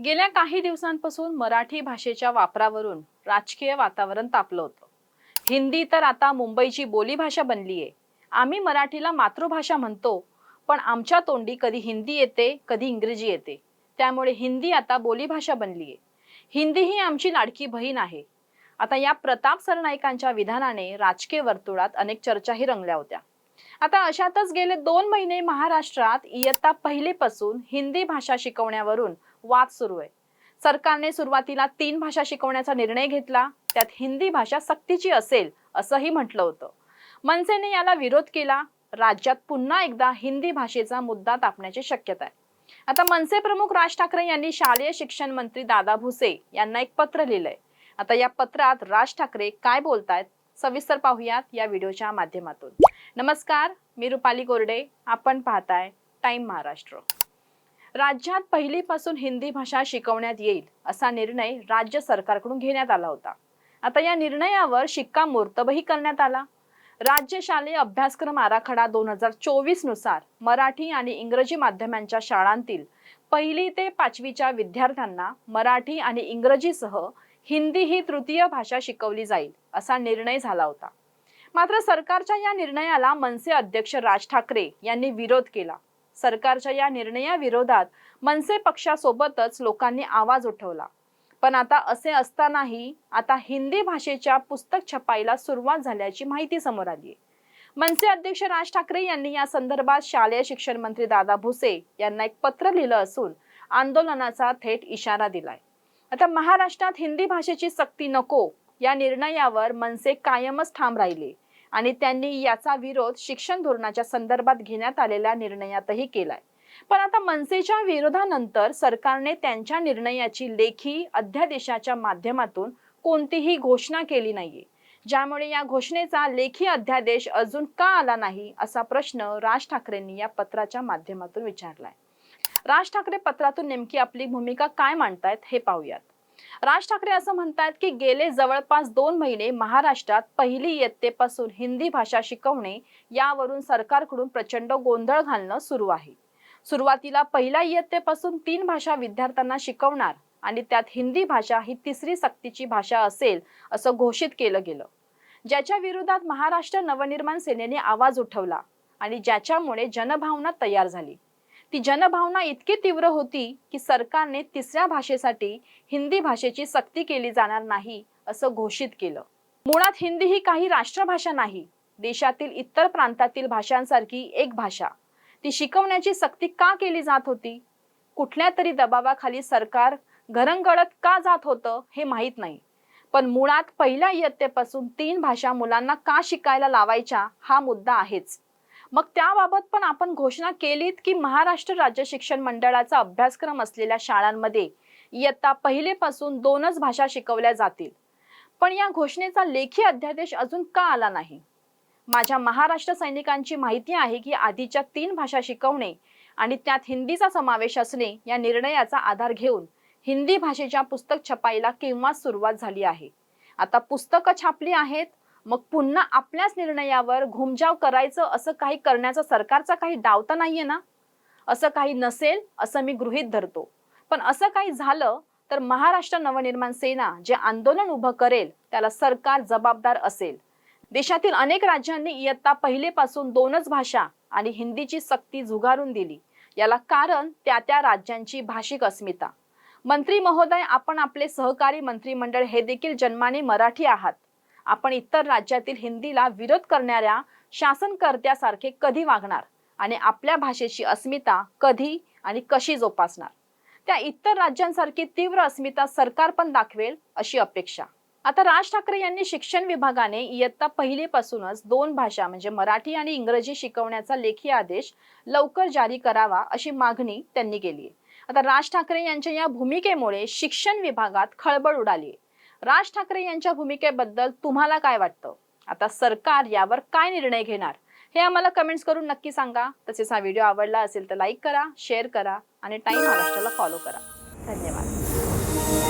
गेल्या काही दिवसांपासून मराठी भाषेच्या वापरावरून राजकीय वातावरण तापलं होतं. हिंदी तर आता मुंबईची बोलीभाषा बनली आहे आम्ही मराठीला मातृभाषा म्हणतो पण आमच्या तोंडी कधी हिंदी येते कधी इंग्रजी येते. त्यामुळे हिंदी आता बोलीभाषा बनली आहे हिंदी ही आमची लाडकी बहीण आहे. आता या प्रताप सरनाईकांच्या विधानाने राजकीय वर्तुळात अनेक चर्चाही रंगल्या होत्या. आता अशातच गेले दोन महिने महाराष्ट्रात इयत्ता पहिलीपासून हिंदी भाषा शिकवण्यावरून वाद सुरू आहे. सरकारने सुरुवातीला तीन भाषा शिकवण्याचा निर्णय घेतला. त्यात हिंदी भाषा सक्तीची असेल असंही म्हटलं होतं. मनसेने याला विरोध केला. राज्यात पुन्हा एकदा हिंदी भाषेचा मुद्दा तापण्याची शक्यता आहे. आता मनसे प्रमुख राज ठाकरे यांनी शालेय शिक्षण मंत्री दादा भुसे यांना एक पत्र लिहिलंय. आता या पत्रात राज ठाकरे काय बोलतायत सविस्तर पाहूयात या व्हिडिओच्या माध्यमातून. नमस्कार मी रुपाली कोरडे. आपण पाहताय टाइम महाराष्ट्र. राज्यात पहिलीपासून हिंदी भाषा शिकवण्यात येईल असा निर्णय राज्य सरकारकडून घेण्यात आला होता. आता या निर्णयावर शिक्कामोर्तबही करण्यात आला. राज्य शालेय अभ्यासक्रम आराखडा दोन हजार चोवीसनुसार मराठी आणि इंग्रजी माध्यमांच्या शाळांतील पहिली ते पाचवीच्या विद्यार्थ्यांना मराठी आणि इंग्रजीसह हिंदी ही तृतीय भाषा शिकवली जाईल असा निर्णय झाला होता. मात्र सरकारच्या या निर्णयाला मनसे अध्यक्ष राज ठाकरे यांनी विरोध केला. सरकारच्या या निर्णयाविरोधात मनसे पक्षासोबतच लोकांनी आवाज उठवला. पण आता असे असतानाही आता हिंदी भाषेच्या पुस्तक छपाईला सुरुवात झाल्याची माहिती समोर आली मनसे अध्यक्ष राज ठाकरे यांनी या संदर्भात शालेय शिक्षण मंत्री दादा भुसे यांना एक पत्र लिहिलं असून आंदोलनाचा थेट इशारा दिलाय. आता महाराष्ट्रात हिंदी भाषेची सक्ती नको या निर्णयावर मनसे कायमच ठाम राहिले आणि त्यांनी याचा विरोध शिक्षण धोरणाच्या संदर्भात घेण्यात आलेल्या निर्णयातही केलाय. पण आता मनसेच्या विरोधानंतर सरकारने त्यांच्या निर्णयाची लेखी अध्यादेशाच्या माध्यमातून कोणतीही घोषणा केली नाहीये. ज्यामुळे या घोषणेचा लेखी अध्यादेश अजून का आला नाही असा प्रश्न राज ठाकरेंनी या पत्राच्या माध्यमातून विचारलाय. राज ठाकरे पत्रातून नेमकी आपली भूमिका काय मांडतायत हे पाहूयात. राज ठाकरे असं म्हणतात की गेले जवळपास दोन महिने महाराष्ट्रात पहिली इयत्तेपासून हिंदी भाषा शिकवणे यावरून सरकारकडून प्रचंड गोंधळ घालणं सुरू आहे. सुरुवातीला पहिल्या इयत्तेपासून तीन भाषा विद्यार्थ्यांना शिकवणार आणि त्यात हिंदी भाषा ही तिसरी सक्तीची भाषा असेल असं घोषित केलं गेलं. ज्याच्या विरोधात महाराष्ट्र नवनिर्माण सेनेने आवाज उठवला आणि ज्याच्यामुळे जनभावना तयार झाली. ती जनभावना इतकी तीव्र होती की सरकारने तिसऱ्या भाषेसाठी हिंदी भाषेची सक्ती केली जाणार नाही असं घोषित केलं. मुळात हिंदी ही काही राष्ट्रभाषा नाही देशातील इतर प्रांतातील भाषांसारखी एक भाषा. ती शिकवण्याची सक्ती का केली जात होती? कुठल्या तरी दबावाखाली सरकार घरंगळत का जात होतं हे माहीत नाही. पण मुळात पहिल्या इयत्तेपासून तीन भाषा मुलांना का शिकायला लावायच्या हा मुद्दा आहेच. मग त्याबाबत पण आपण घोषणा केलीत की महाराष्ट्र राज्य शिक्षण मंडळाचा अभ्यासक्रम असलेल्या शाळांमध्ये इयत्ता पहिलेपासून दोनच भाषा शिकवल्या जातील. पण या घोषणेचा लेखी अध्यादेश अजून का आला नाही? माझ्या महाराष्ट्र सैनिकांची माहिती आहे की आधीच्या तीन भाषा शिकवणे आणि त्यात हिंदीचा समावेश असणे या निर्णयाचा आधार घेऊन हिंदी भाषेच्या पुस्तक छपाईला केव्हाच सुरुवात झाली आहे? आता पुस्तकं छापली आहेत मग पुन्हा आपल्याच निर्णयावर घुमजाव करायचं असं काही करण्याचा सरकारचा काही डावता नाहीये ना? असं काही नसेल असं मी गृहीत धरतो. पण असं काही झालं तर महाराष्ट्र नवनिर्माण सेना जे आंदोलन उभं करेल त्याला सरकार जबाबदार असेल. देशातील अनेक राज्यांनी इयत्ता पहिलेपासून दोनच भाषा आणि हिंदीची सक्ती झुगारून दिली. याला कारण त्या त्या राज्यांची भाषिक अस्मिता. मंत्री महोदय आपण आपले सहकारी मंत्रिमंडळ हे देखील जन्माने मराठी आहात. आपण इतर राज्यातील हिंदीला विरोध करणाऱ्या शासनकर्त्यासारखे कधी वागणार? आणि आपल्या भाषेची अस्मिता कधी आणि कशी जोपासणार? त्या इतर राज्यांसारखी तीव्र अस्मिता सरकार पण दाखवेल अशी अपेक्षा. आता राज ठाकरे यांनी शिक्षण विभागाने इयत्ता पहिलीपासूनच दोन भाषा म्हणजे मराठी आणि इंग्रजी शिकवण्याचा लेखी आदेश लवकर जारी करावा अशी मागणी त्यांनी केली आता राज ठाकरे यांच्या या भूमिकेमुळे शिक्षण विभागात खळबळ उडाली राज ठाकरे यांच्या भूमिकेबद्दल तुम्हाला काय वाटतं? आता सरकार यावर काय निर्णय घेणार? हे आम्हाला कमेंट्स करून नक्की सांगा. तसेच हा व्हिडिओ आवडला असेल तर लाईक करा शेअर करा आणि टाईम महाराष्ट्राला फॉलो करा. धन्यवाद.